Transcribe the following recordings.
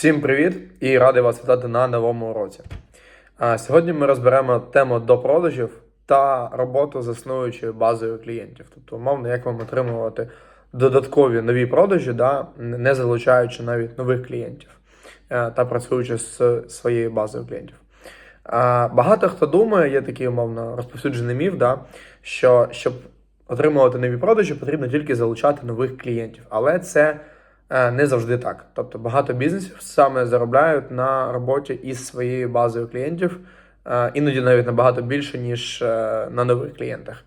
Всім привіт і радий вас вітати на новому уроці. А, Сьогодні ми розберемо тему до продажів та роботу з існуючою базою клієнтів. Тобто, умовно, як вам отримувати додаткові нові продажі, да, не залучаючи навіть нових клієнтів е, та працюючи з своєю базою клієнтів. Багато хто думає, є такий умовно розповсюджений міф, да, що щоб отримувати нові продажі, потрібно тільки залучати нових клієнтів. Але це не завжди так. Тобто багато бізнесів саме заробляють на роботі із своєю базою клієнтів, е, іноді навіть набагато більше, ніж е, на нових клієнтах.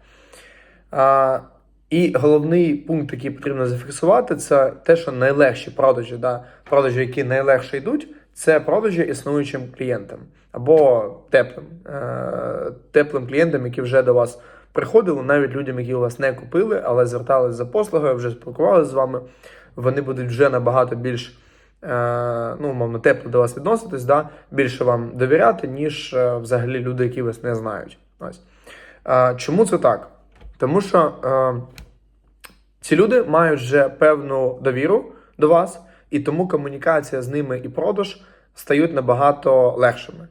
І головний пункт, який потрібно зафіксувати, це те, що найлегші продажі, да, продажі, які найлегше йдуть, це продажі існуючим клієнтам або теплим, теплим клієнтам, які вже до вас приходили, навіть людям, які у вас не купили, але зверталися за послугою, вже спілкувалися з вами вони будуть вже набагато більш е, ну, мовно, тепло до вас відноситись, да? більше вам довіряти, ніж е, взагалі люди, які вас не знають. Ось. Е, чому це так? Тому що ці люди мають вже певну довіру до вас, і тому комунікація з ними і продаж стають набагато легшими.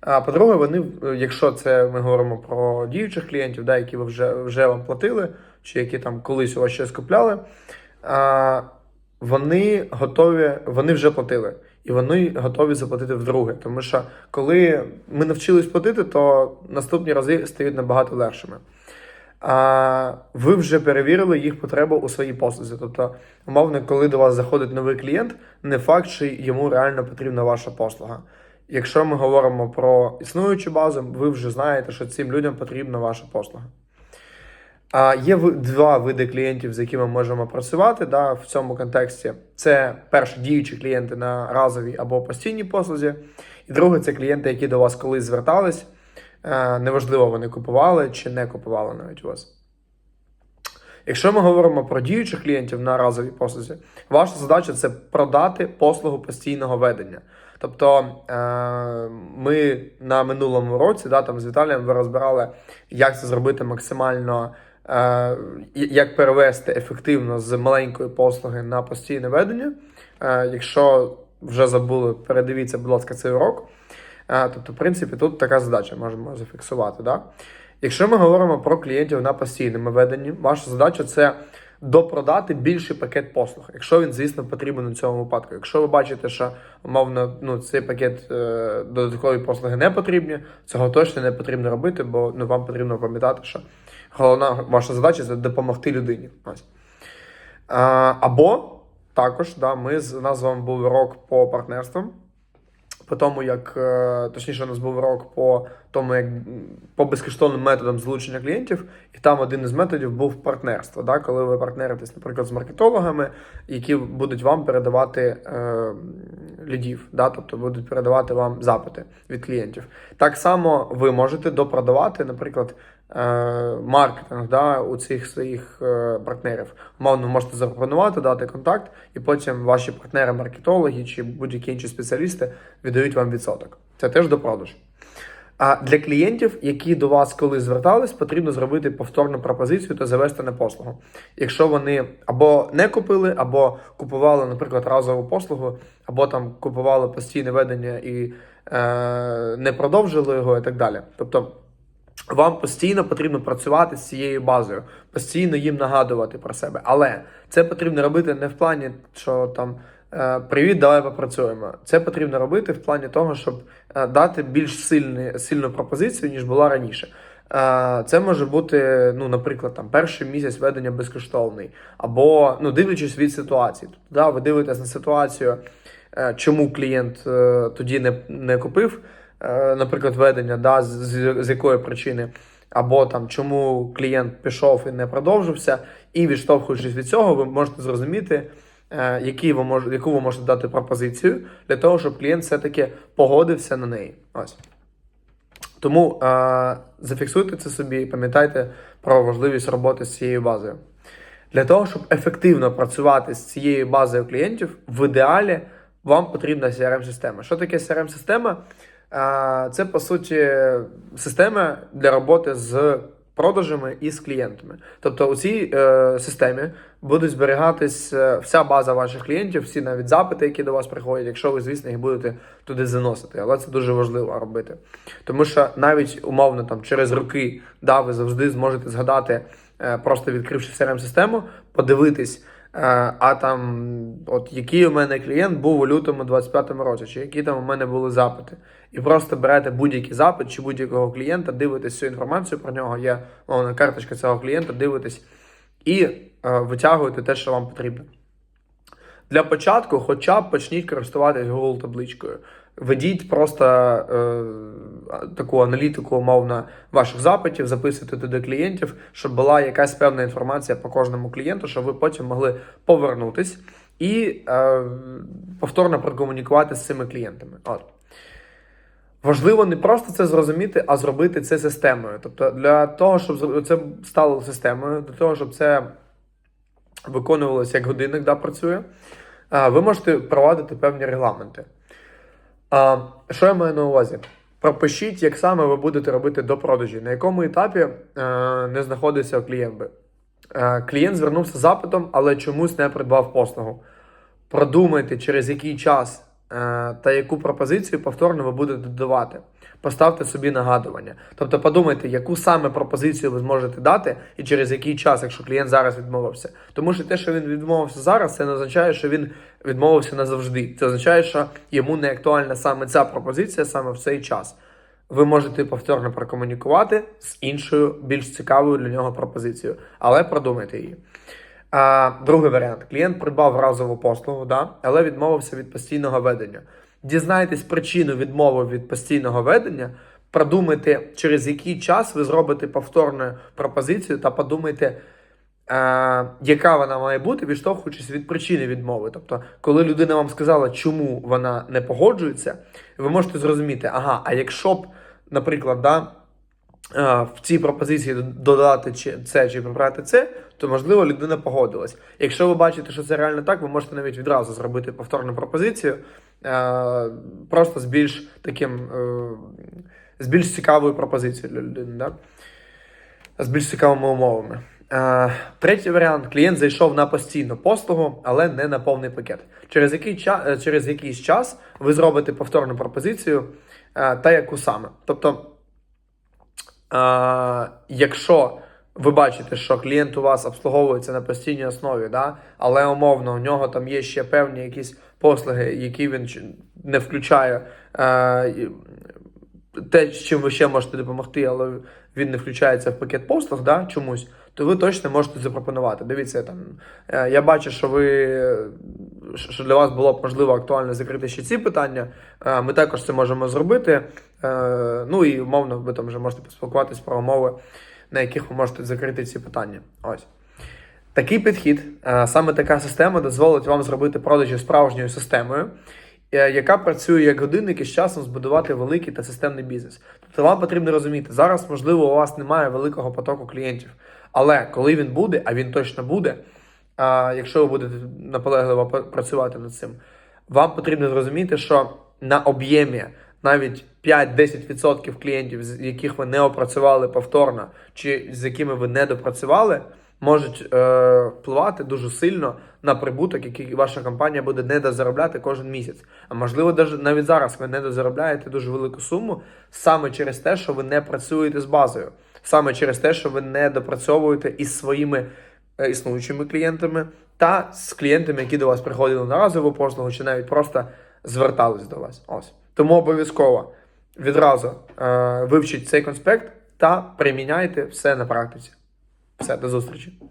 А по-друге, вони, якщо це ми говоримо про діючих клієнтів, да, які ви вже вже вам платили, чи які там колись у вас щось купляли, а, вони готові, вони вже платили, і вони готові заплатити вдруге. Тому що коли ми навчились платити, то наступні рази стають набагато легшими. А ви вже перевірили їх потребу у своїй послузі. Тобто, умовно, коли до вас заходить новий клієнт, не факт, що йому реально потрібна ваша послуга. Якщо ми говоримо про існуючу базу, ви вже знаєте, що цим людям потрібна ваша послуга. А є два види клієнтів, з якими ми можемо працювати да, в цьому контексті. Це перше діючі клієнти на разовій або постійній послузі. І друге це клієнти, які до вас колись звертались. Е, неважливо, вони купували чи не купували навіть у вас. Якщо ми говоримо про діючих клієнтів на разовій послузі, ваша задача це продати послугу постійного ведення. Тобто е, ми на минулому році да, там з Віталієм ви розбирали, як це зробити максимально як перевести ефективно з маленької послуги на постійне ведення. Е, якщо вже забули, передивіться, будь ласка, цей урок. Е, тобто, в принципі, тут така задача можемо зафіксувати. Да? Якщо ми говоримо про клієнтів на постійному веденні, ваша задача це допродати більший пакет послуг, якщо він, звісно, потрібен у цьому випадку. Якщо ви бачите, що умовно ну, цей пакет е, додаткової послуги не потрібні, цього точно не потрібно робити, бо ну, вам потрібно пам'ятати, що головна ваша задача це допомогти людині. Ось. А, Або також да, ми з нас з вами був урок по партнерствам. По тому, як е, точніше, у нас був урок по тому, як по безкоштовним методам залучення клієнтів, і там один із методів був партнерство. Да? Коли ви партнеритесь, наприклад, з маркетологами, які будуть вам передавати е, лідів, да? тобто будуть передавати вам запити від клієнтів. Так само ви можете допродавати, наприклад, маркетинг да, у цих своїх е, партнерів. Умовно, можете запропонувати, дати контакт, і потім ваші партнери-маркетологи чи будь-які інші спеціалісти віддають вам відсоток. Це теж до продажу. А для клієнтів, які до вас колись звертались, потрібно зробити повторну пропозицію та завести на послугу. Якщо вони або не купили, або купували, наприклад, разову послугу, або там купували постійне ведення і е, не продовжили його, і так далі. Тобто. Вам постійно потрібно працювати з цією базою, постійно їм нагадувати про себе. Але це потрібно робити не в плані, що там е, привіт, давай попрацюємо. Це потрібно робити в плані того, щоб е, дати більш сильні, сильну пропозицію, ніж була раніше. Е, це може бути, ну, наприклад, там перший місяць ведення безкоштовний, або ну, дивлячись від ситуації. Тобто, да, ви дивитесь на ситуацію, чому клієнт тоді не, не купив. Е, наприклад, ведення, да, з, з якої причини, або там чому клієнт пішов і не продовжився, і відштовхуючись від цього, ви можете зрозуміти, е, які ви мож, яку ви можете дати пропозицію для того, щоб клієнт все-таки погодився на неї. Ось. Тому е, зафіксуйте це собі і пам'ятайте про важливість роботи з цією базою. Для того, щоб ефективно працювати з цією базою клієнтів, в ідеалі вам потрібна CRM-система. Що таке CRM-система? Це по суті система для роботи з продажами і з клієнтами. Тобто у цій е, системі будуть зберігатись е, вся база ваших клієнтів, всі навіть запити, які до вас приходять, якщо ви, звісно, їх будете туди заносити. Але це дуже важливо робити. Тому що навіть умовно там через роки да, ви завжди зможете згадати, е, просто відкривши crm систему подивитись. Е, А там, от який у мене клієнт був у лютому 25-му році, чи які там у мене були запити. І просто берете будь-який запит чи будь-якого клієнта, дивитесь всю інформацію про нього, є мовна карточка цього клієнта, дивитесь і е, витягуєте те, що вам потрібно. Для початку, хоча б почніть користуватись Google табличкою. Ведіть просто е, таку аналітику, умовно, ваших запитів, записуйте туди клієнтів, щоб була якась певна інформація по кожному клієнту, щоб ви потім могли повернутись і е, повторно прокомунікувати з цими клієнтами. От. Важливо не просто це зрозуміти, а зробити це системою. Тобто, для того, щоб це стало системою, для того, щоб це виконувалося як годинник, да, працює, ви можете проводити певні регламенти. А, що я маю на увазі? Пропишіть, як саме ви будете робити до продажі, на якому етапі е, не знаходиться клієнт. би. Е, клієнт звернувся запитом, але чомусь не придбав послугу. Продумайте, через який час та яку пропозицію повторно ви будете додавати. Поставте собі нагадування. Тобто подумайте, яку саме пропозицію ви зможете дати і через який час, якщо клієнт зараз відмовився. Тому що те, що він відмовився зараз, це не означає, що він відмовився назавжди. Це означає, що йому не актуальна саме ця пропозиція саме в цей час. Ви можете повторно прокомунікувати з іншою, більш цікавою для нього пропозицією, але продумайте її. А, другий варіант: клієнт придбав разову послугу, да, але відмовився від постійного ведення. Дізнайтесь причину відмови від постійного ведення, продумайте, через який час ви зробите повторну пропозицію та подумайте, е, яка вона має бути, відштовхуючись від причини відмови. Тобто, коли людина вам сказала, чому вона не погоджується, ви можете зрозуміти, ага, а якщо б, наприклад, да, е, в цій пропозиції додати це чи прибрати це, то можливо людина погодилась. Якщо ви бачите, що це реально так, ви можете навіть відразу зробити повторну пропозицію, е, просто з більш таким е, з більш цікавою пропозицією для людини, да? з більш цікавими умовами. Е, Третій варіант: клієнт зайшов на постійну послугу, але не на повний пакет. Через який ча- е, через якийсь час ви зробите повторну пропозицію, та яку саме. Тобто, якщо ви бачите, що клієнт у вас обслуговується на постійній основі, да? але умовно у нього там є ще певні якісь послуги, які він не включає. Е, те, з чим ви ще можете допомогти, але він не включається в пакет послуг, да, чомусь, то ви точно можете запропонувати. Дивіться, там е, я бачу, що ви що для вас було б можливо актуально закрити ще ці питання. Е, Ми також це можемо зробити. Е, Ну і умовно, ви там вже можете поспілкуватись про умови, на яких ви можете закрити ці питання. Ось. Такий підхід, е, саме така система дозволить вам зробити продажі справжньою системою, е, яка працює як годинник і з часом збудувати великий та системний бізнес. Тобто вам потрібно розуміти, зараз, можливо, у вас немає великого потоку клієнтів, але коли він буде, а він точно буде, а якщо ви будете наполегливо працювати над цим, вам потрібно зрозуміти, що на об'ємі навіть 5-10% клієнтів, з яких ви не опрацювали повторно, чи з якими ви не допрацювали, можуть е, впливати дуже сильно на прибуток, який ваша компанія буде недозаробляти кожен місяць. А можливо, навіть зараз ви недозаробляєте дуже велику суму саме через те, що ви не працюєте з базою, саме через те, що ви не допрацьовуєте із своїми е, існуючими клієнтами та з клієнтами, які до вас приходили на разову послугу, чи навіть просто звертались до вас. Ось тому обов'язково відразу е, вивчіть цей конспект та приміняйте все на практиці. Все, до зустрічі.